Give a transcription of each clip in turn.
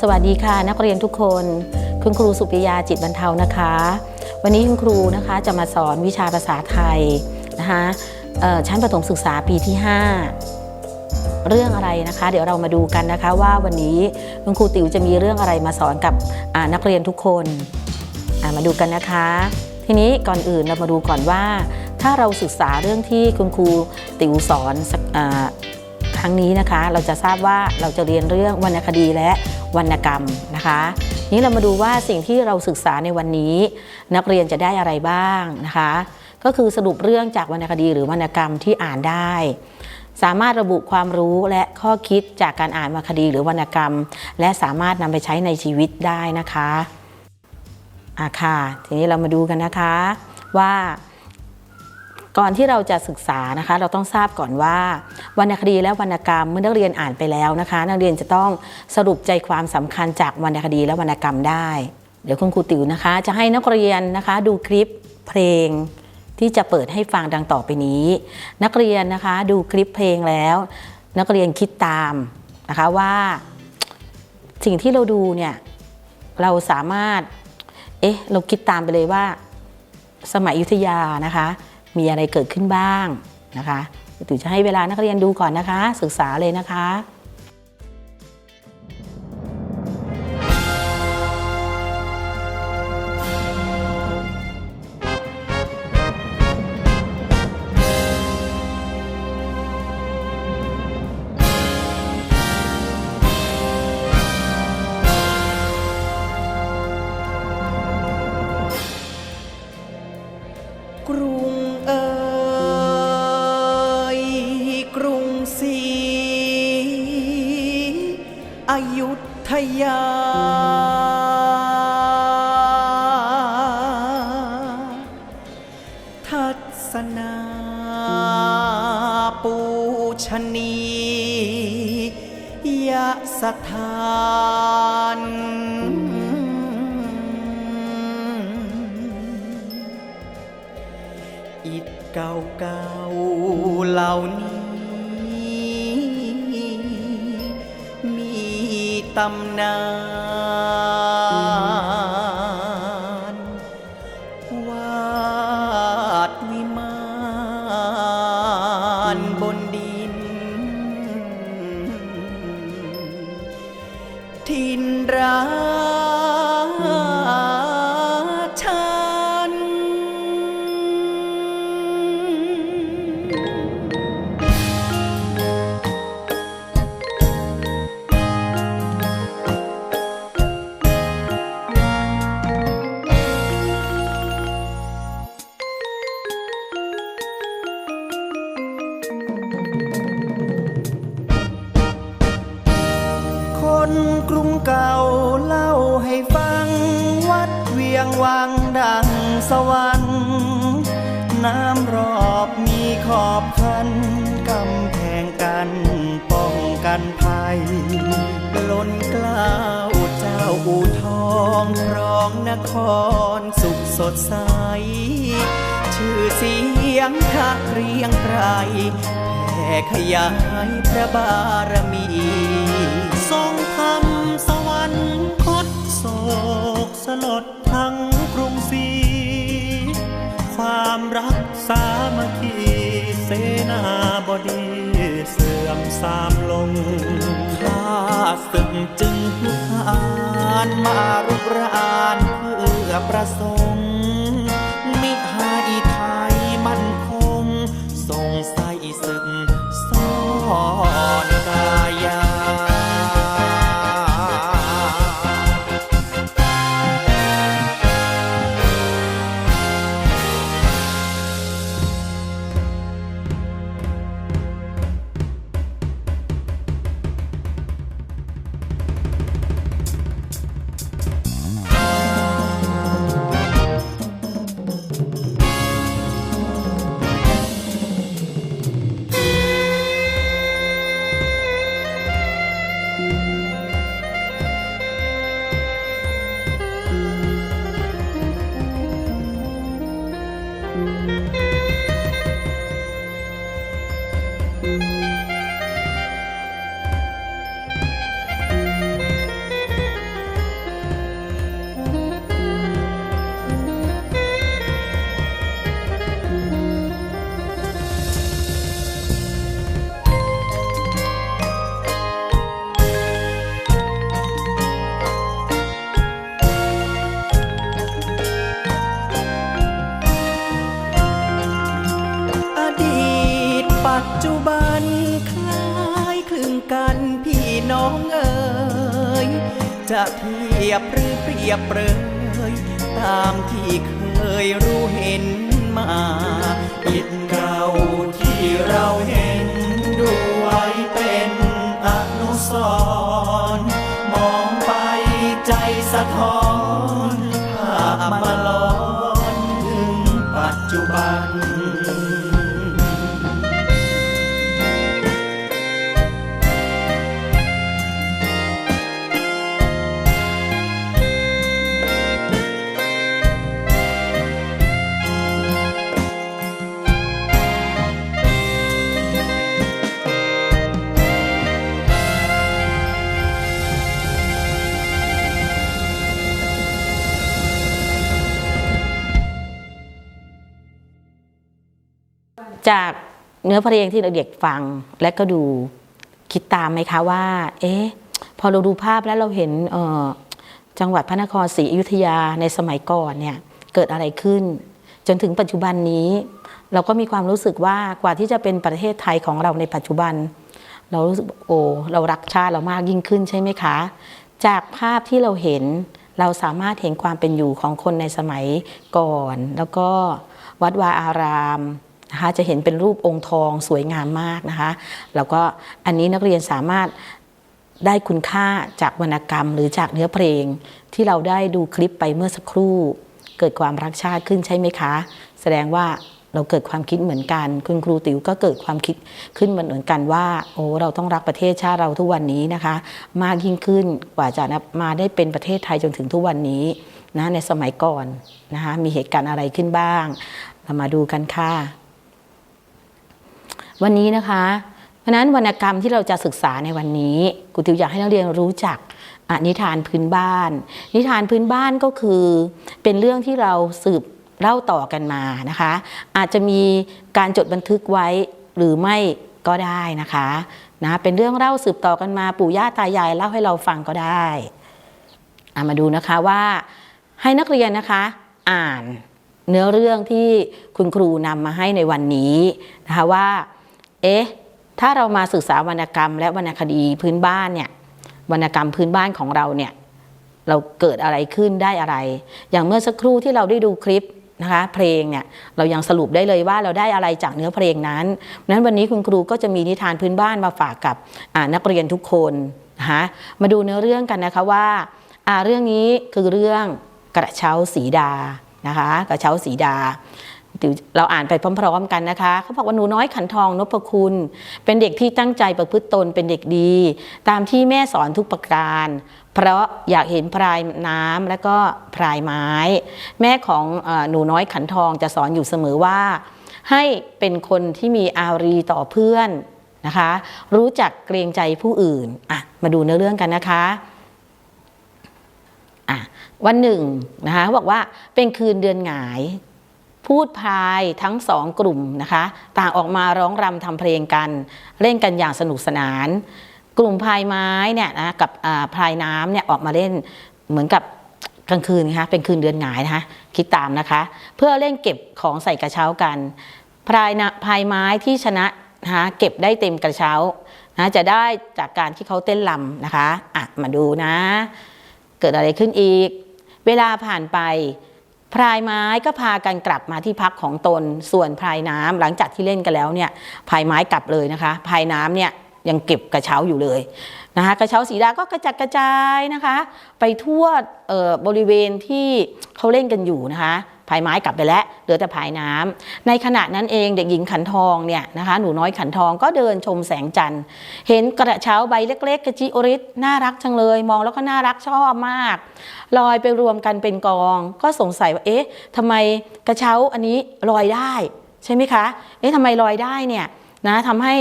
สวัสดีค่ะ นักเรียนทุกคน คุณครูสุปิยาจิตบรรเทานะคะ วันนี้คุณครูนะคะจะมาสอนวิชาภาษาไทยนะคะชั้นประถมศึกษาปีที่ 5 เรื่องอะไรนะคะ เดี๋ยวเรามาดูกันนะคะว่าวันนี้คุณครูติ๋วจะมีเรื่องอะไรมาสอนกับนักเรียนทุกคนมาดูกันนะคะ ทีนี้ก่อนอื่นเรามาดูก่อนว่า ถ้าเราศึกษาเรื่องที่คุณครูติ๋วสอนครั้งนี้นะคะ เราจะทราบว่าเราจะเรียนเรื่องวรรณคดีและ วรรณกรรมนะคะ นี้เรามาดูว่าสิ่งที่เราศึกษาในวันนี้ นักเรียนจะได้อะไรบ้างนะคะ ก็คือสรุปเรื่องจากวรรณคดีหรือวรรณกรรมที่อ่านได้ สามารถระบุความรู้และข้อคิดจากการอ่านวรรณคดีหรือวรรณกรรม และสามารถนำไปใช้ในชีวิตได้นะคะอะค่ะทีนี้เรามาดูกันนะคะว่า ก่อนที่เราจะศึกษานะคะ เราต้องทราบก่อนว่าวรรณคดีและวรรณกรรมเมื่อนักเรียนอ่านไปแล้วนะคะ นักเรียนจะต้องสรุปใจความสำคัญจากวรรณคดีและวรรณกรรมได้ เดี๋ยวคุณครูติ๋วนะคะ จะให้นักเรียนนะคะดูคลิปเพลงที่จะเปิดให้ฟังดังต่อไปนี้ นักเรียนนะคะดูคลิปเพลงแล้ว นักเรียนคิดตามนะคะว่าสิ่งที่เราดูเนี่ยเราสามารถ เอ๊ะ เราคิดตามไปเลยว่า สมัยยุทธยานะคะ มีอะไรเกิดขึ้นบ้างนะคะติ๋วจะให้เวลานักเรียนดูก่อนนะคะ ศึกษาเลยนะคะ ชนียสถานอิฐเก่าเก่าเหล่านี้ มีตำนาน พระบารมีทรงทำสวรรคตโศกสลดทั้งกรุงศรีความรักสามัคคีเสนาบดีเสื่อมสามลงข้าศึกจึงลุกหานมารุกรานเพื่อประสงค์ จะเทียบหรือเปรียบเปรยตามที่เคยรู้เห็นมา จากเนื้อเพลงที่เด็กฟังและก็ดูคิดตามไหมคะว่า เอ๊ะ พอเราดูภาพแล้วเราเห็นจังหวัดพระนครศรีอยุธยาในสมัยก่อนเนี่ยเกิดอะไรขึ้น จนถึงปัจจุบันนี้ เราก็มีความรู้สึกว่ากว่าที่จะเป็นประเทศไทยของเราในปัจจุบัน เรารู้สึกโอ้เรารักชาติเรามากยิ่งขึ้นใช่ไหมคะ จากภาพที่เราเห็นเราสามารถเห็นความเป็นอยู่ของคนในสมัยก่อน แล้วก็วัดวาอาราม นะคะจะเห็นเป็นรูปองค์ทองสวยงามมากนะคะ แล้วก็อันนี้นักเรียนสามารถได้คุณค่าจากวรรณกรรม หรือจากเนื้อเพลง ที่เราได้ดูคลิปไปเมื่อสักครู่ เกิดความรักชาติขึ้นใช่ไหมคะ แสดงว่าเราเกิดความคิดเหมือนกัน คุณครูติ๋วก็เกิดความคิดขึ้นเหมือนกันว่า โอ้เราต้องรักประเทศชาติเราทุกวันนี้นะคะ มากยิ่งขึ้นกว่าจะมาได้เป็นประเทศไทยจนถึงทุกวันนี้นะในสมัยก่อนนะคะมีเหตุการณ์อะไรขึ้นบ้าง เรามาดูกันค่ะ วันนี้นะคะ เพราะนั้นวรรณกรรมที่เราจะศึกษาในวันนี้ครูติวอยากให้นักเรียนรู้จักนิทานพื้นบ้าน นิทานพื้นบ้านก็คือ เป็นเรื่องที่เราสืบเล่าต่อกันมานะคะ อาจจะมีการจดบันทึกไว้หรือไม่ก็ได้นะคะนะเป็นเรื่องเล่าสืบต่อกันมาปู่ย่าตายายเล่าให้เราฟังก็ได้อะมาดูนะคะว่าให้นักเรียนนะคะ อ่านเนื้อเรื่องที่คุณครูนำมาให้ในวันนี้นะคะว่า เอ๊ะ ถ้าเรามาศึกษาวรรณกรรม และวรรณคดีพื้นบ้านเนี่ยวรรณกรรมพื้นบ้านของเราเนี่ยเราเกิดอะไรขึ้นได้อะไร อย่างเมื่อสักครู่ที่เราได้ดูคลิปนะคะเพลงเนี่ยเรายังสรุปได้เลยว่าเราได้อะไรจากเนื้อเพลงนั้นนั้นวันนี้คุณครูก็จะมีนิทานพื้นบ้านมาฝากกับนักเรียนทุกคนนะคะมาดูเนื้อเรื่องกันนะคะว่าเรื่องนี้คือเรื่องกระเช้าสีดานะคะกระเช้าสีดา เราอ่านไปพร้อมๆกันนะคะเขาบอกว่าหนูน้อยขันทองนพคุณ เป็นเด็กที่ตั้งใจประพฤติตนเป็นเด็กดี ตามที่แม่สอนทุกประการ เพราะอยากเห็นพรายน้ำและก็พรายไม้ แม่ของอหนูน้อยขันทองจะสอนอยู่เสมอว่า ให้เป็นคนที่มีอารีต่อเพื่อนนะคะ รู้จักเกรงใจผู้อื่นอะมาดูเนื้อเรื่องกันนะคะอะวันหนึ่งนะคะเขาบอกว่าเป็นคืนเดือนหงาย พูดพายทั้งสองกลุ่มนะคะ ต่างออกมาร้องรำทำเพลงกัน เล่นกันอย่างสนุกสนาน กลุ่มพายไม้เนี่ยนะกับพายน้ำเนี่ยออกมาเล่นเหมือนกับกลางคืนนะคะเป็นคืนเดือนหงายนะคะคิดตามนะคะ เพื่อเล่นเก็บของใส่กระเช้ากันพายนะพายไม้ที่ชนะนะคะเก็บได้เต็มกระเช้านะจะได้จากการที่เขาเต้นลำนะคะอะมาดูนะ เกิดอะไรขึ้นอีก เวลาผ่านไป พรายไม้ก็พากันกลับมาที่พักของตน ส่วนพรายน้ำหลังจากที่เล่นกันแล้วเนี่ยพรายไม้กลับเลยนะคะพรายน้ำเนี่ยยังเก็บกระเช้าอยู่เลยนะคะกระเช้าสีดาก็กระจัดกระจายนะคะ ไปทั่วเอ่อบริเวณที่เขาเล่นกันอยู่นะคะ พายไม้กลับไปแล้วเหลือแต่พายน้ำในขณะนั้นเองเด็กหญิงขันทองเนี่ยนะคะหนูน้อยขันทองก็เดินชมแสงจันทร์ เห็นกระเช้าใบเล็ก ๆกระจิโอริสน่ารักจังเลย มองแล้วก็น่ารักชอบมาก ลอยไปรวมกันเป็นกอง ก็สงสัยว่าเอ๊ะทำไมกระเช้าอันนี้ลอยได้ใช่ไหมคะ เอ๊ะทำไมลอยได้เนี่ยนะทำให้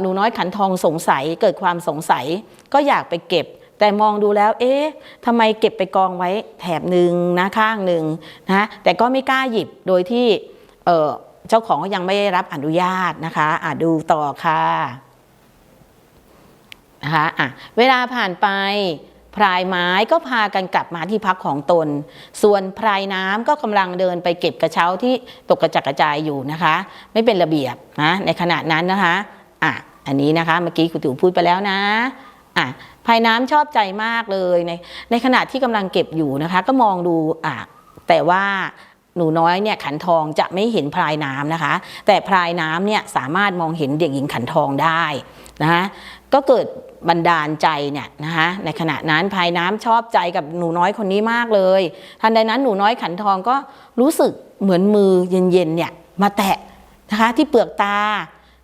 หนูน้อยขันทองสงสัยเกิดความสงสัยก็อยากไปเก็บ แต่มองดูแล้ว เอ๊ะทำไมเก็บไปกองไว้แถบหนึ่งนะข้างหนึ่งนะแต่ก็ไม่กล้าหยิบโดยที่เออเจ้าของก็ยังไม่ได้รับอนุญาตนะคะอะดูต่อค่ะนะคะอะเวลาผ่านไปพรายไม้ก็พากันกลับมาที่พักของตน ส่วนพรายน้ำก็กำลังเดินไปเก็บกระเช้าที่ตกกระจัดกระจายอยู่นะคะ ไม่เป็นระเบียบนะในขณะนั้นนะคะอะอันนี้นะคะเมื่อกี้คุณติ๋วพูดไปแล้วนะอะ พายน้ำชอบใจมากเลยในในขณะที่กำลังเก็บอยู่นะคะ ก็มองดูอะแต่ว่าหนูน้อยเนี่ยขันทองจะไม่เห็นพลายน้ำนะคะ แต่พลายน้ำเนี่ยสามารถมองเห็นเด็กหญิงขันทองได้นะคะก็เกิดบันดาลใจเนี่ยนะคะในขณะนั้นพลายน้ำชอบใจกับหนูน้อยคนนี้มากเลย ทันใดนั้นหนูน้อยขันทองก็รู้สึกเหมือนมือเย็นๆเนี่ยมาแตะนะคะที่เปลือกตา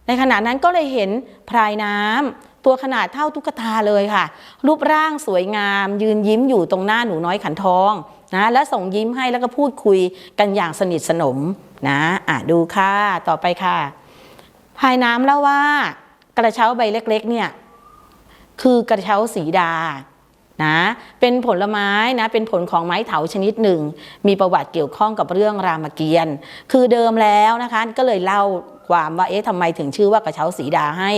ในขณะนั้นก็เลยเห็นพรายน้ำ ตัวขนาดเท่าตุ๊กตาเลยค่ะ รูปร่างสวยงาม ยืนยิ้มอยู่ตรงหน้าหนูน้อยขันทองนะและส่งยิ้มให้แล้วก็พูดคุยกันอย่างสนิทสนมนะอะดูค่ะต่อไปค่ะพายน้ำเล่าว่ากระเช้าใบเล็กๆเนี่ยคือกระเช้าสีดานะเป็นผลไม้นะเป็นผลของไม้เถาชนิดหนึ่ง มีประวัติเกี่ยวข้องกับเรื่องรามเกียรติ์คือเดิมแล้วนะคะก็เลยเล่า ความว่าเอ๊ะทำไมถึงชื่อว่ากระเช้าสีดาให้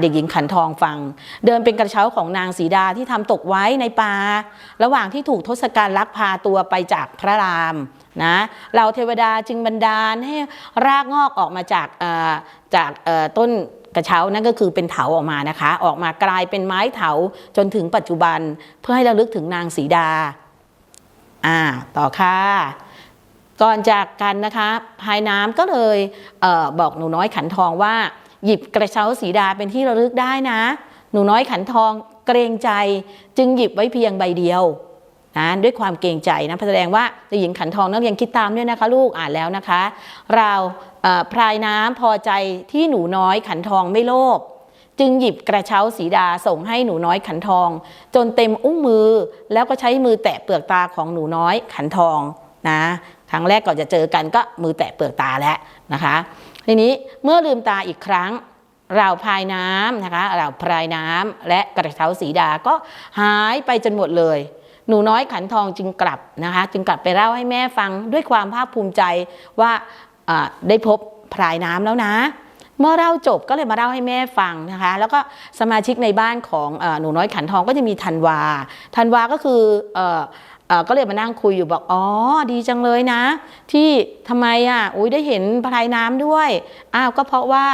เด็กหญิงขันทองฟัง เดิมเป็นกระเช้าของนางสีดาที่ทำตกไว้ในป่าระหว่างที่ถูกทศกัณฐ์ลักพาตัวไปจากพระรามนะเราเทวดาจึงบันดาลให้รากงอกออกมาจากจากต้นกระเช้านั่นก็คือเป็นเถาออกมานะคะ ออกมากลายเป็นไม้เถาจนถึงปัจจุบันเพื่อให้ระลึกถึงนางสีดาอ่าต่อค่ะ ก่อนจากกันนะคะพายน้ำก็เลยเออบอกหนูน้อยขันทองว่า หยิบกระเช้าสีดาเป็นที่ระลึกได้นะ หนูน้อยขันทองเกรงใจจึงหยิบไว้เพียงใบเดียวนะด้วยความเกรงใจนะแสดงว่าเด็กหญิงขันทองนักเรียนคิดตามด้วยนะคะ ลูกอ่านแล้วนะคะ เราพรายน้ำพอใจที่หนูน้อยขันทองไม่โลภจึงหยิบกระเช้าสีดาส่งให้หนูน้อยขันทอง จนเต็มอุ้งมือแล้วก็ใช้มือแตะเปลือกตาของหนูน้อยขันทองนะ ครั้งแรกก่อนจะเจอกันก็มือแตะเปลือกตาแล้วนะคะทีนี้เมื่อลืมตาอีกครั้งราวพายน้ำนะคะราวพรายน้ำและกระเช้าสีดาก็หายไปจนหมดเลย หนูน้อยขันทองจึงกลับนะคะ จึงกลับไปเล่าให้แม่ฟังด้วยความภาคภูมิใจว่าได้พบพรายน้ำแล้วนะ เมื่อเล่าจบก็เลยมาเล่าให้แม่ฟังนะคะ แล้วก็สมาชิกในบ้านของอหนูน้อยขันทองก็จะมีธันวาธันวาก็คืออ ก็เลยมานั่งคุยอยู่บอกอ๋อดีจังเลยนะ ที่ทำไมอะอุ้ยได้เห็นพรายน้ำด้วยอ้าวก็เพราะว่า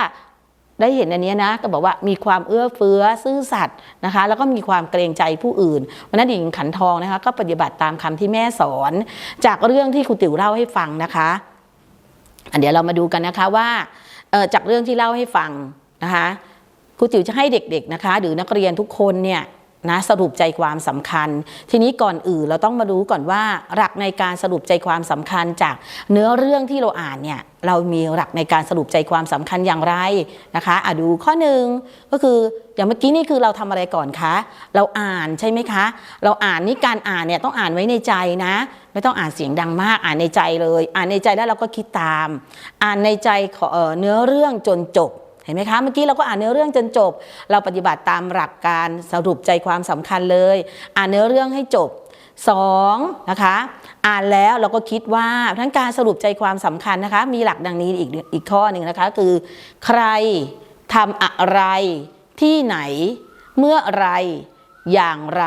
ได้เห็นอันนี้นะก็บอกว่ามีความเอื้อเฟื้อซื่อสัตย์นะคะ แล้วก็มีความเกรงใจผู้อื่นวันนั้นหญิงขันทองนะคะ ก็ปฏิบัติตามคำที่แม่สอน จากเรื่องที่ครูติ๋วเล่าให้ฟังนะคะอันเดี๋ยวเรามาดูกันนะคะว่าจากเรื่องที่เล่าให้ฟังนะคะครูจิ๋วจะให้เด็กๆนะคะ หรือนักเรียนทุกคนเนี่ย นะสรุปใจความสำคัญ ทีนี้ก่อนอื่นเราต้องมารู้ก่อนว่า หลักในการสรุปใจความสำคัญจากเนื้อเรื่องที่เราอ่านเนี่ยเรามีหลักในการสรุปใจความสำคัญอย่างไรนะคะอะดูข้อหนึ่งก็คืออย่างเมื่อกี้นี่คือเราทำอะไรก่อนคะ เราอ่านใช่ไหมคะ เราอ่านนี่การอ่านเนี่ยต้องอ่านไว้ในใจนะ ไม่ต้องอ่านเสียงดังมากอ่านในใจเลย อ่านในใจแล้วเราก็คิดตาม อ่านในใจเเนื้อเรื่องจนจบ เห็นไหมคะเมื่อกี้เราก็อ่านเนื้อเรื่องจนจบ เราปฏิบัติตามหลักการสรุปใจความสำคัญเลย อ่านเนื้อเรื่องให้จบสองนะคะอ่านแล้วเราก็คิดว่าทั้งการสรุปใจความสำคัญนะคะ มีหลักดังนี้อีกอีกข้อหนึ่งนะคะคือ ใครทำอะไรที่ไหนเมื่อไรอย่างไร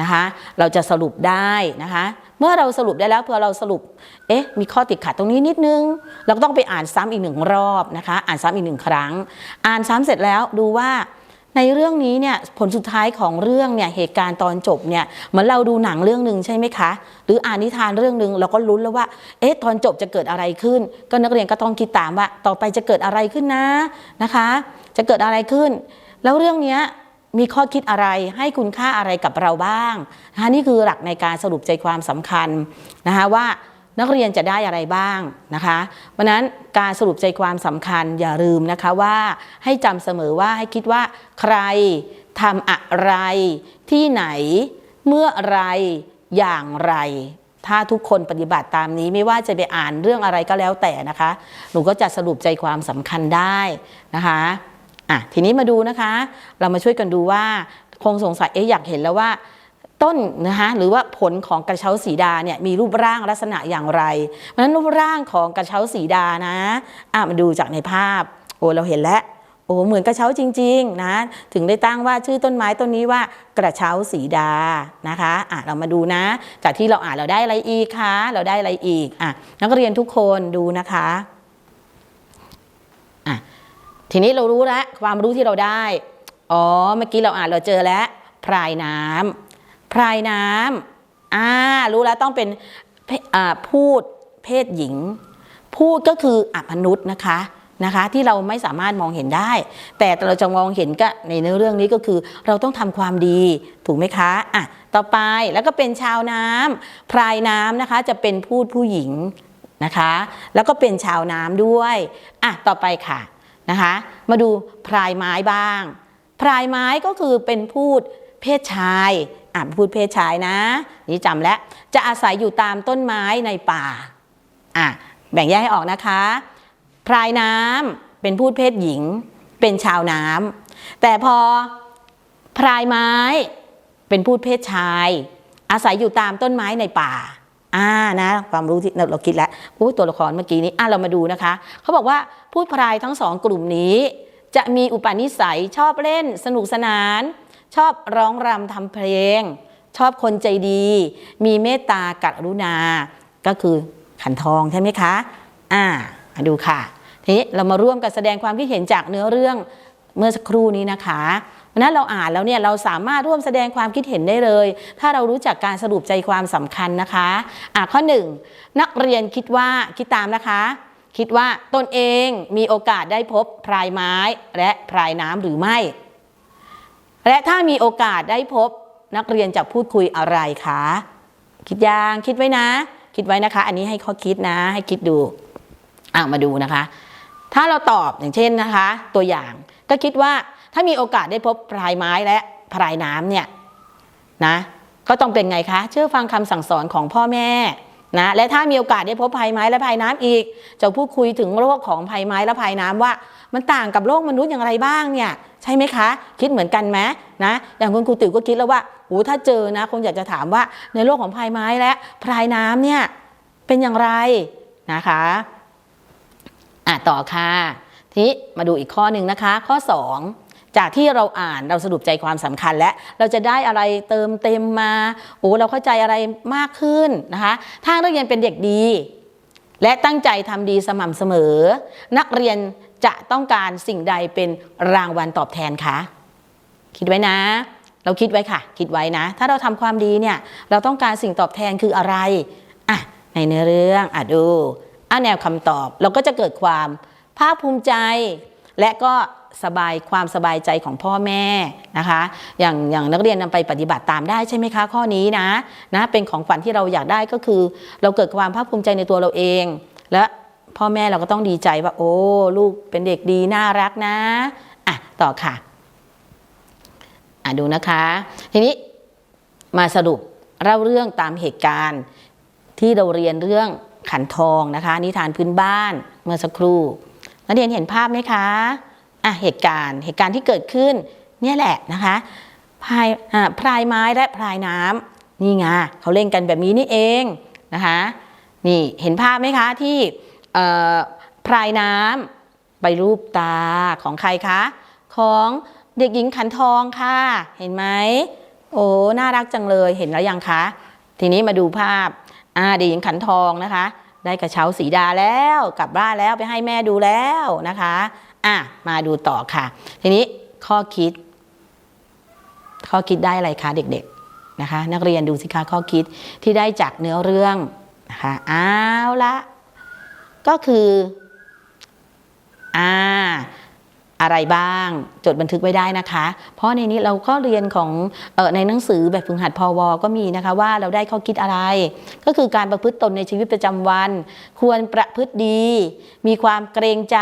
นะคะ เราจะสรุปได้นะคะ เมื่อเราสรุปได้แล้วเพื่อเราสรุป เอ๊ะ มีข้อติดขัดตรงนี้นิดนึง เราก็ต้องไปอ่านซ้ำอีกหนึ่งรอบนะคะ อ่านซ้ำอีกหนึ่งครั้ง อ่านซ้ำเสร็จแล้วดูว่าในเรื่องนี้เนี่ยผลสุดท้ายของเรื่องเนี่ยเหตุการณ์ตอนจบเนี่ยเหมือนเราดูหนังเรื่องหนึ่งใช่ไหมคะ หรืออ่านนิทานเรื่องหนึ่งเราก็ลุ้นแล้วว่าเอ๊ะตอนจบจะเกิดอะไรขึ้น ก็นักเรียนก็ต้องคิดตามว่า ต่อไปจะเกิดอะไรขึ้นนะนะคะ จะเกิดอะไรขึ้น แล้วเรื่องเนี้ย มีข้อคิดอะไรให้คุณค่าอะไรกับเราบ้างนะคะนี่คือหลักในการสรุปใจความสำคัญนะคะว่านักเรียนจะได้อะไรบ้างนะคะเพราะฉะนั้นการสรุปใจความสำคัญอย่าลืมนะคะว่าให้จำเสมอว่าให้คิดว่าใครทำอะไร ที่ไหน เมื่อไรอย่างไร ถ้าทุกคนปฏิบัติตามนี้ไม่ว่าจะไปอ่านเรื่องอะไรก็แล้วแต่นะคะ หนูก็จะสรุปใจความสำคัญได้นะคะ อะทีนี้มาดูนะคะ เรามาช่วยกันดูว่าคงสงสัยเอ๊ะอยากเห็นแล้วว่าต้นนะคะหรือว่าผลของกระเช้าสีดาเนี่ยมีรูปร่างลักษณะอย่างไรเพราะฉะนั้นรูปร่างของกระเช้าสีดานะอะมาดูจากในภาพโอ้เราเห็นแล้วโอ้เหมือนกระเช้าจริงๆนะถึงได้ตั้งว่าชื่อต้นไม้ต้นนี้ว่ากระเช้าสีดานะคะอะเรามาดูนะ จากที่เราอ่านเราได้อะไรอีกคะเราได้อะไรอีกอะนักเรียนทุกคนดูนะคะ ทีนี้เรารู้แล้วความรู้ที่เราได้ อ๋อ เมื่อกี้เราอ่านเราเจอแล้วพรายน้ำพรายน้ำอ่ารู้แล้วต้องเป็นพูดเพศหญิง พูดก็คืออมนุษย์นะคะนะคะที่เราไม่สามารถมองเห็นได้ แต่เราจะมองเห็นก็ในเนื้อเรื่องนี้ก็คือเราต้องทำความดีถูกไหมคะอะต่อไปแล้วก็เป็นชาวน้ำพรายน้ำนะคะจะเป็นพูดผู้หญิงนะคะ แล้วก็เป็นชาวน้ำด้วยอะต่อไปค่ะ นะคะ มาดูพรายไม้บ้าง พรายไม้ก็คือเป็นพูดเพศชายอะพูดเพศชายนะ นี่จำแล้ว จะอาศัยอยู่ตามต้นไม้ในป่าอะแบ่งแยกให้ออกนะคะ พรายน้ำเป็นพูดเพศหญิง เป็นชาวน้ำแต่พอพรายไม้เป็นพูดเพศชาย อาศัยอยู่ตามต้นไม้ในป่าอ่านะความรู้ที่เราคิดแล้วอู้ตัวละครเมื่อกี้นี้อะเรามาดูนะคะ เขาบอกว่า พูดพรายทั้งสองกลุ่มนี้ จะมีอุปนิสัยชอบเล่นสนุกสนาน ชอบร้องรำทำเพลง ชอบคนใจดี มีเมตตากรุณา ก็คือขันทองใช่ไหมคะ อ่ามาดูค่ะทีนี้เรามาร่วมกันแสดงความคิดเห็นจากเนื้อเรื่องเมื่อสักครู่นี้นะคะเพราะฉะนั้นเราอ่านแล้วเนี่ยเราสามารถร่วมแสดงความคิดเห็นได้เลย ถ้าเรารู้จักการสรุปใจความสำคัญนะคะ อ่าข้อหนึ่งนักเรียนคิดว่าคิดตามนะคะ คิดว่าตนเองมีโอกาสได้พบพรายไม้และพรายน้ำหรือไม่ และถ้ามีโอกาสได้พบนักเรียนจะพูดคุยอะไรคะ คิดยังคิดไว้นะ คิดไว้นะคะ อันนี้ให้เขาคิดนะ ให้คิดดูอ่ามาดูนะคะ ถ้าเราตอบอย่างเช่นนะคะ ตัวอย่างก็คิดว่าถ้ามีโอกาสได้พบพรายไม้และพรายน้ำเนี่ยนะก็ต้องเป็นไงคะ เชื่อฟังคำสั่งสอนของพ่อแม่ นะและถ้ามีโอกาสได้พบภัยไม้และภัยน้ำอีก จะพูดคุยถึงโลกของภัยไม้และภัยน้ำว่า มันต่างกับโลกมนุษย์อย่างไรบ้างเนี่ยใช่ไหมคะ คิดเหมือนกันไหมนะอย่างคุณครูติ๋วก็คิดแล้วว่าโอ้ถ้าเจอนะคงอยากจะถามว่าในโลกของภัยไม้และพรายน้ำเนี่ยเป็นอย่างไรนะคะอะต่อค่ะทีมาดูอีกข้อหนึ่งนะคะ ข้อ 2 จากที่เราอ่านเราสรุปใจความสำคัญและเราจะได้อะไรเติมเต็มมาโอ้เราเข้าใจอะไรมากขึ้นนะคะถ้านักเรียนเป็นเด็กดี และตั้งใจทำดีสม่ำเสมอ นักเรียนจะต้องการสิ่งใดเป็นรางวัลตอบแทนคะคิดไว้นะ เราคิดไว้ค่ะ คิดไว้นะ ถ้าเราทำความดีเนี่ยเราต้องการสิ่งตอบแทนคืออะไรอะในเนื้อเรื่องอะดูอะแนวคำตอบเราก็จะเกิดความภาคภูมิใจ และก็ สบายความสบายใจของพ่อแม่นะคะ อย่างอย่างนักเรียนนำไปปฏิบัติตามได้ใช่ไหมคะข้อนี้นะนะเป็นของขวัญที่เราอยากได้ก็คือ เราเกิดความภาคภูมิใจในตัวเราเอง และพ่อแม่เราก็ต้องดีใจว่า โอ้ลูกเป็นเด็กดีน่ารักนะอะต่อค่ะอะดูนะคะ ทีนี้มาสรุปเล่าเรื่องตามเหตุการณ์ที่เราเรียนเรื่องขันทองนะคะ นิทานพื้นบ้านเมื่อสักครู่นักเรียนเห็นภาพไหมคะ อะเหตุการณ์เหตุการณ์ที่เกิดขึ้นเนี่ยแหละนะคะพายอ่าพรายไม้และพรายน้ำนี่ไงเขาเล่นกันแบบนี้นี่เองนะคะนี่เห็นภาพไหมคะที่พรายน้ำไปรูปตาของใครคะ ของเด็กหญิงขันทองค่ะ เห็นไหมโอ้น่ารักจังเลยเห็นแล้วยังคะ ทีนี้มาดูภาพเด็กหญิงขันทองนะคะ ได้กระเช้าสีดาแล้วกลับบ้านแล้วไปให้แม่ดูแล้วนะคะ อะมาดูต่อค่ะ ทีนี้ข้อคิด ข้อคิดได้อะไรคะเด็ก ๆนะคะ นักเรียนดูสิคะข้อคิดที่ได้จากเนื้อเรื่องนะคะเอาละก็คืออ่าอะไรบ้างจดบันทึกไว้ได้นะคะ เพราะในนี้เราก็เรียนของออในหนังสือแบบฝึกหัดพอวก็มีนะคะว่าเราได้ข้อคิดอะไร ก็คือการประพฤติตนในชีวิตประจำวัน ควรประพฤติดี มีความเกรงใจ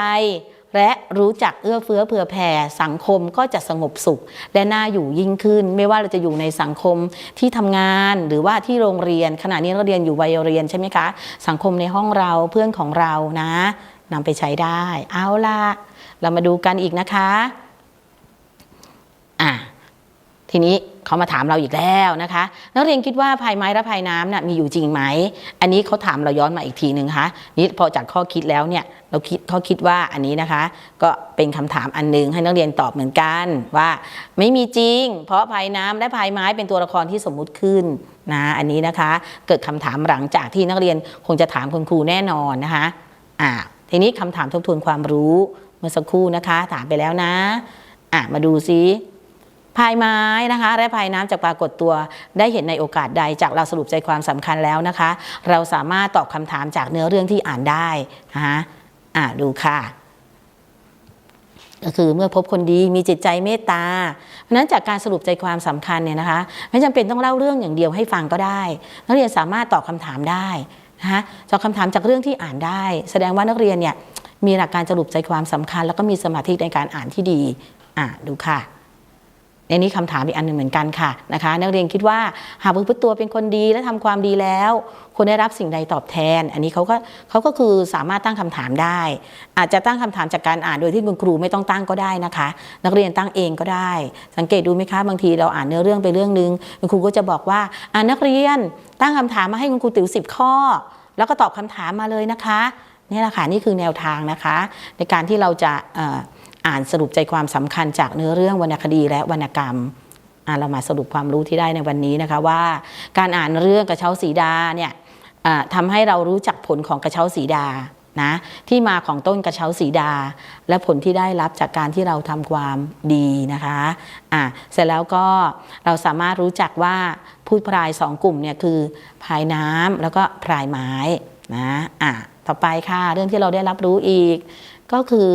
และรู้จักเอื้อเฟื้อเผื่อแผ่สังคมก็จะสงบสุข และน่าอยู่ยิ่งขึ้น ไม่ว่าเราจะอยู่ในสังคมที่ทำงานหรือว่าที่โรงเรียนขณะนี้เราเรียนอยู่วัยเรียนใช่ไหมคะ สังคมในห้องเราเพื่อนของเรานะนำไปใช้ได้ เอาล่ะ เรามาดูกันอีกนะคะ อะ ทีนี้ เขามาถามเราอีกแล้วนะคะ นักเรียนคิดว่าภายไม้และภายน้ำน่ะมีอยู่จริงไหม อันนี้เขาถามเราย้อนมาอีกทีหนึ่งคะนี่พอจากข้อคิดแล้วเนี่ยเราคิดเขาคิดว่าอันนี้นะคะ ก็เป็นคำถามอันหนึงให้นักเรียนตอบเหมือนกันว่าไม่มีจริง เพราะภายน้ำและภายไม้เป็นตัวละครที่สมมุติขึ้นนะอันนี้นะคะ เกิดคำถามหลังจากที่นักเรียนคงจะถามคุณครูแน่นอนนะคะอ่าทีนี้คำถามทบทวนความรู้เมื่อสักครู่นะคะ ถามไปแล้วนะอะมาดูซิ พายไม้นะคะ และพายน้ำจะปรากฏตัวได้เห็นในโอกาสใดจากเราสรุปใจความสำคัญแล้วนะคะ เราสามารถตอบคำถามจากเนื้อเรื่องที่อ่านได้นะคะอ่าดูค่ะก็คือเมื่อพบคนดีมีจิตใจเมตตา เพราะนั้นจากการสรุปใจความสำคัญเนี่ยนะคะ ไม่จำเป็นต้องเล่าเรื่องอย่างเดียวให้ฟังก็ได้ นักเรียนสามารถตอบคำถามได้นะคะตอบคำถามจากเรื่องที่อ่านได้ แสดงว่านักเรียนเนี่ยมีหลักการสรุปใจความสำคัญ แล้วก็มีสมาธิในการอ่านที่ดีอะดูค่ะ ในนี้คำถามอีกอันหนึ่งเหมือนกันค่ะนะคะนักเรียนคิดว่าหากพฤติตัวเป็นคนดีและทำความดีแล้วควรได้รับสิ่งใดตอบแทน อันนี้เขาก็เขาก็คือสามารถตั้งคำถามได้ อาจจะตั้งคำถามจากการอ่านโดยที่คุณครูไม่ต้องตั้งก็ได้นะคะ นักเรียนตั้งเองก็ได้ สังเกตดูไหมคะบางทีเราอ่านเนื้อเรื่องไปเรื่องนึงคุณครูก็จะบอกว่าอ่านักเรียนตั้งคำถามมาให้คุณครูติ๋วสิบข้อ แล้วก็ตอบคำถามมาเลยนะคะนี่แหละค่ะนี่คือแนวทางนะคะ ในการที่เราจะ อ่านสรุปใจความสำคัญจากเนื้อเรื่องวรรณคดีและวรรณกรรมเรามาสรุปความรู้ที่ได้ในวันนี้นะคะว่า การอ่านเรื่องกระเช้าสีดาเนี่ยทำให้เรารู้จักผลของกระเช้าสีดานะที่มาของต้นกระเช้าสีดา และผลที่ได้รับจากการที่เราทำความดีนะคะอะเสร็จแล้วก็เราสามารถรู้จักว่าพูดพรายสองกลุ่มเนี่ยคือพรายน้ำแล้วก็พรายไม้นะอะต่อไปค่ะเรื่องที่เราได้รับรู้อีกก็คือ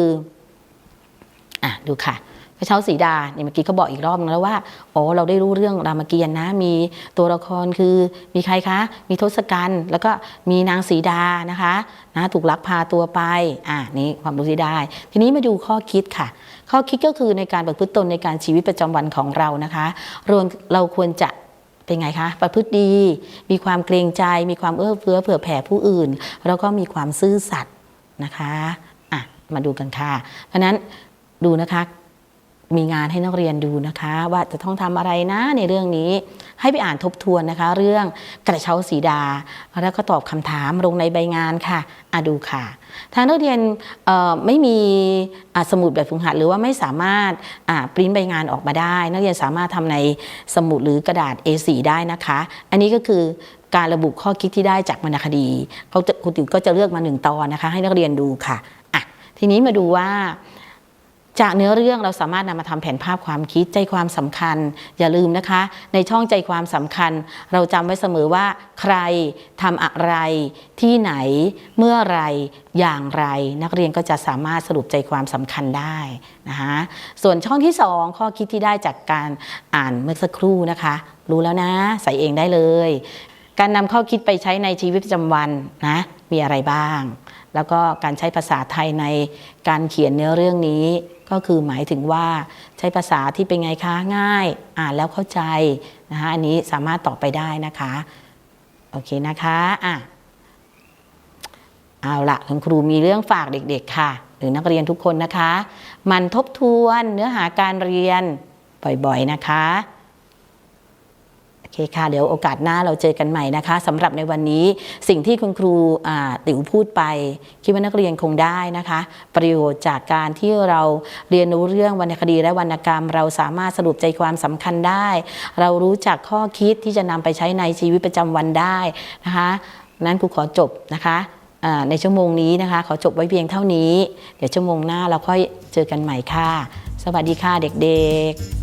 อะดูค่ะกระเช้าสีดาเนี่ยเมื่อกี้เขาบอกอีกรอบนึงแล้วว่าอ๋อเราได้รู้เรื่องรามเกียรติ์นะ มีตัวละครคือมีใครคะ มีทศกัณฐ์แล้วก็มีนางสีดานะคะนะถูกลักพาตัวไปอะนี่ความรู้ที่ได้ ทีนี้มาดูข้อคิดค่ะ ข้อคิดก็คือในการประพฤติตนในการชีวิตประจำวันของเรานะคะรวมเราควรจะเป็นไงคะ ประพฤติดี มีความเกรงใจ มีความเอื้อเฟื้อเผื่อแผ่ผู้อื่น แล้วก็มีความซื่อสัตย์นะคะ อะ มาดูกันค่ะ เพราะนั้น ดูนะคะ มีงานให้นักเรียนดูนะคะ ว่าจะต้องทำอะไรนะในเรื่องนี้ ให้ไปอ่านทบทวนนะคะ เรื่องกระเช้าสีดา แล้วก็ตอบคำถามลงในใบงานค่ะอะดูค่ะทางนักเรียนไม่มีสมุดแบบฝึกหัด หรือว่าไม่สามารถปริ้นใบงานออกมาได้ นักเรียนสามารถทำในสมุดหรือกระดาษ A4 ได้นะคะ อันนี้ก็คือการระบุข้อคิดที่ได้จากวรรณคดีเขาจะครูติ๋วก็จะเลือกมาหนึ่งตอนนะคะ ให้นักเรียนดูค่ะอะ ทีนี้มาดูว่า จากเนื้อเรื่องเราสามารถนำมาทำแผนภาพความคิดใจความสำคัญ อย่าลืมนะคะ ในช่องใจความสำคัญ เราจำไว้เสมอว่า ใครทำอะไรที่ไหนเมื่อไรอย่างไร นักเรียนก็จะสามารถสรุปใจความสำคัญได้นะคะส่วนช่องที่สองข้อคิดที่ได้จากการอ่านเมื่อสักครู่นะคะ รู้แล้วนะ ใส่เองได้เลย การนำข้อคิดไปใช้ในชีวิตประจำวันนะมีอะไรบ้าง แล้วก็การใช้ภาษาไทยในการเขียนเนื้อเรื่องนี้ ก็คือหมายถึงว่าใช้ภาษาที่เป็นไงคะง่าย อ่านแล้วเข้าใจนะคะอันนี้สามารถตอบไปได้นะคะโอเคนะคะอะเอาละคุณครูมีเรื่องฝากเด็ก ๆ ค่ะ หรือนักเรียนทุกคนนะคะ มันทบทวนเนื้อหาการเรียนบ่อยๆนะคะ เคค่ะ เดี๋ยวโอกาสหน้าเราเจอกันใหม่นะคะสำหรับในวันนี้สิ่งที่คุณครูติ๋วพูดไปคิดว่านักเรียนคงได้นะคะ ประโยชน์จากการที่เราเรียนรู้เรื่องวรรณคดีและวรรณกรรม เราสามารถสรุปใจความสำคัญได้ เรารู้จักข้อคิดที่จะนำไปใช้ในชีวิตประจำวันได้นะคะนั้นครูขอจบนะคะในชั่วโมงนี้นะคะ ขอจบไว้เพียงเท่านี้ เดี๋ยวชั่วโมงหน้าเราค่อยเจอกันใหม่ค่ะ สวัสดีค่ะเด็กๆ